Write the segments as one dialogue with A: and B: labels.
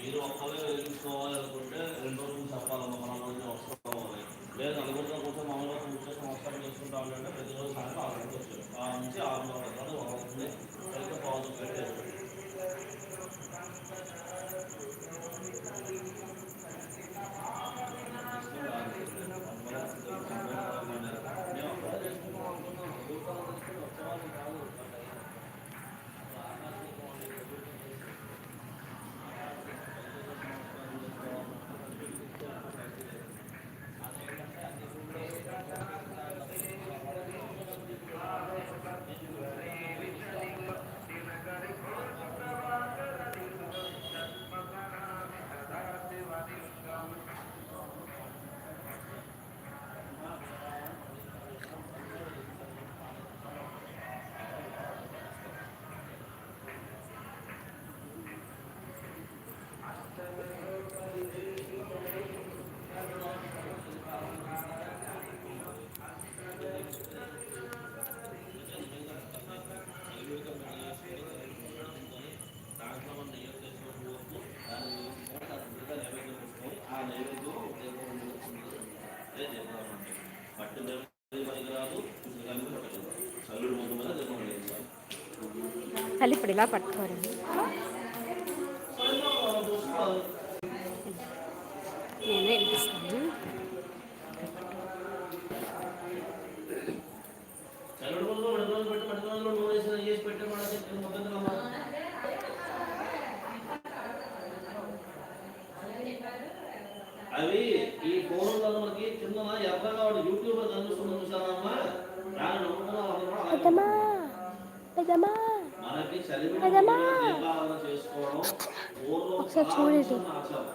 A: మీరు ఒక్కరే వెలిగించుకోవాలనుకుంటే రెండు రోజులు చెప్పాలమ్మ మన రోజు వస్తాం లేదు నలుగురిలో
B: కూర్చొని మామూలుగా కూర్చొని వస్తాం చేసుకుంటాం అంటే
A: ప్రతిరోజు సాయంత్రం ఆరు రోజు వచ్చారు ఆరు నుంచి ఆరు వరకు వస్తుంది. నెయ్యి వేసి పెట్టి మన చెప్పి ముగ్గుందమ్మా అవి ఈ ఫోన్లలో మనకి కింద ఎర్రగా వాడు యూట్యూబర్ కనిపిస్తుంది కూడా అలాగే
B: పెద్దమ్మా పెద్దమ్మా.
A: మనకి చలివిడి చేసుకోవడం పూర్వం
B: ఒకసారి
A: చాలా
B: చూడండి.
A: రోజులున్న ఆచారం.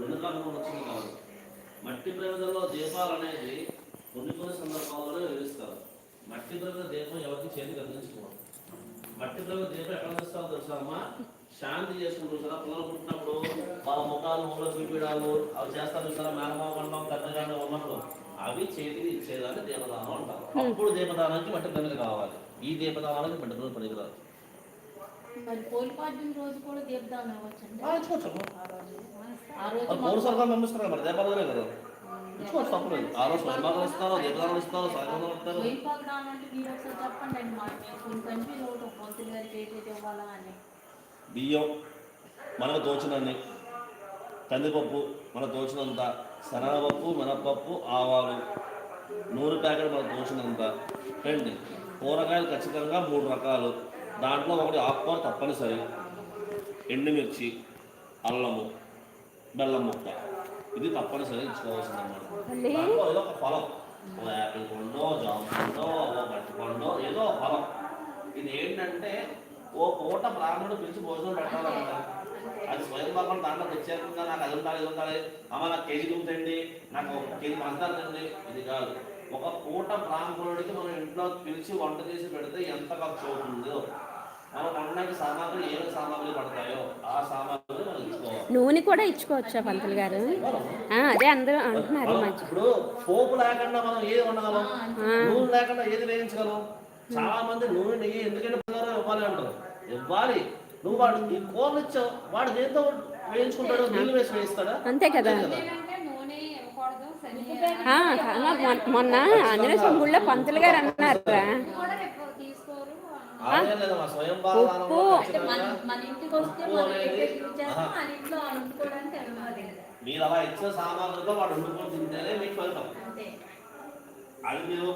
A: వెనుకాలంలో వచ్చింది కాదు. మట్టి ప్రమిదల్లో దీపాలు అనేది కొన్ని కొన్ని సందర్భాల్లోనే వెలిగిస్తారు మట్టి ప్రమిద దీపం ఎవరికి చేతికి అందించుకోవడం మట్టి ప్రమిద దీపం ఎక్కడ అందిస్తారో తెలుసా అమ్మా? శాంతి చేసుకుంటూ చూసారా? పిల్లలు పుట్టినప్పుడు వాళ్ళ ముఖాలు ముఖంలో చూపించడాలు అవి చేస్తారు చూసారా? మేనమావ మండలం కట్టగానే ఉన్నప్పుడు అవి చేతికి ఇచ్చేదాన్ని దీపదానం అంటారు. అప్పుడు దీపదానానికి మట్టి ప్రమిద కావాలి. ఈ దీపదానానికి మట్టి ప్రమిద పనికిరాదు.
C: మరి రోజు
A: ఆ
C: రోజు
A: మరి దీపాలనే కదా. ఇచ్చుకోవచ్చు తప్పలేదు ఆ రోజు స్వయంపాకం ఇస్తారు సాయంత్రం బియ్యం మనకు తోచినన్ని. కందిపప్పు మనకు తోచినంత. శనగపప్పు మినపప్పు ఆవాలు. నూనె ప్యాకెట్ మనకు తోచినంత రండి. కూరగాయలు ఖచ్చితంగా మూడు రకాలు. దాంట్లో ఒకటి ఆకుకూర తప్పనిసరి. ఎండుమిర్చి అల్లము బెల్లం ముక్క. ఇది తప్పనిసరి ఇచ్చుకోవాల్సింది? అన్నమాట ఏదో ఒక ఫలం. ఓ యాపిల్ పండో జామ పండో ఓ గట్టి పండో ఏదో ఫలం. ఇది ఏంటంటే ఓ పూట బ్రాహ్మణుడు పిలిచి భోజనం పెట్టాలన్నమాట పాపం దాంట్లో ప్రత్యేకంగా నాకు అది ఉండాలి ఇది ఉండాలి అమ్మ నాకు కేజీ దుమ్ముతండి నాకు ఒక కేజీ పంచదార తిండి ఇది కాదు. ఒక పూట బ్రాహ్మణుడికి మనం ఇంట్లో పిలిచి వంట చేసి పెడితే ఎంత ఖర్చు అవుతుందో? మనం వండడానికి సామాగ్రి ఏమేమి సామాగ్రి పడతాయో ఆ సామాగ్రి మనం ఇచ్చుకోవాలి.
B: నూనె కూడా ఇచ్చుకోవచ్చా పంతులు గారు? ఆ, అదే అందరూ అంటున్నారు
A: ఇప్పుడు పోపు లేకుండా మనం ఏది వండగలం? నూనె లేకుండా ఏది వేయించగలం? చాలా మంది నూనె నెయ్యి ఎందుకంటే ఇవ్వాలి అంటారు. ఇవ్వాలి. నువ్వు వాడు ఈ కూరలు ఇచ్చావు. వాడు దేంతో వేయించుకుంటాడు నీళ్ళు వేసి వేయిస్తాడా?
B: అంతే కదా. మొన్న- ఆంజనేయ స్వామి గుళ్ళో పంతులు గారు అన్నారా ఉప్పు.
A: మీరు అలా ఇచ్చిన వాడు వండుకొని తింటేనే మీకు అది మీరు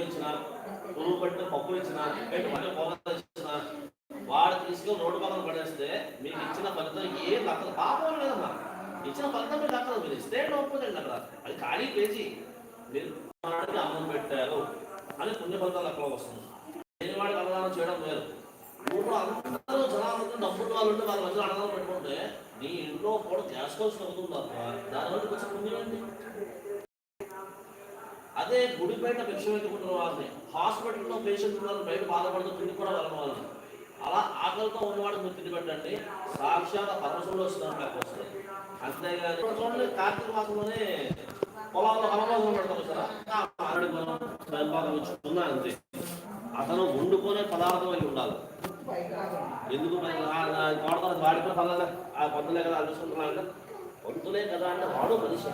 A: ఇచ్చిన పురుగు పట్టిన పప్పులు ఇచ్చిన పెట్టి మళ్ళీ ఇచ్చిన వాడు తీసుకుని రోడ్డు పక్కన పడేస్తే మీకు ఇచ్చిన ఫలితం ఏం దక్కదు పాపం లేదమ్మా. ఇచ్చిన ఫలితం మీరు దక్కదు మీరు ఇస్తే ఒప్పుదండి అక్కడ అది ఖాళీ పేజీ. మీరు అన్నం పెట్టారు అని పుణ్య ఫలితాలు అక్కడ వస్తుంది నేను వాడికి అన్నదానం చేయడం వేరు ఊళ్ళో అందరూ జనాలు డబ్బులు వాళ్ళు ఉంటే వాళ్ళ మధ్యలో అన్నదానం పెట్టుకుంటే నీ ఇంట్లో కూడా గ్యాస్ కోసం తగ్గుతుంది దాని దానివల్ల కొంచెం పుణ్యం ఏంటి? అదే గుడి బయట భిక్ష పెట్టుకుంటున్న వాళ్ళని హాస్పిటల్లో పేషెంట్ ఉన్నారు బయట బాధపడుతూ తిండి కూడా వెళ్ళిన వాళ్ళని. అలా ఆకలితో ఉన్నవాడు మీరు తిండి పెట్టండి సాక్షాత్ పరమశివుడు వస్తున్నాడు నాకు వస్తుంది అంతేగాని చూడండి కార్తీక మాసంలోనే పొలాల్లో హనభోజనం పెడతారు సార్. ఆల్రెడీ స్వయంపాకం ఇచ్చుకున్నా అంతే. అతను వండుకునే పదార్థం అయి ఉండాలి. ఎందుకు మరి? ఆ- ఆ వాడిపోయి పదార్థం ఆ పొద్దులే కదా అది చూసుకుంటున్నా అంటే పొద్దులే కదా అంటే వాడు మనిషి.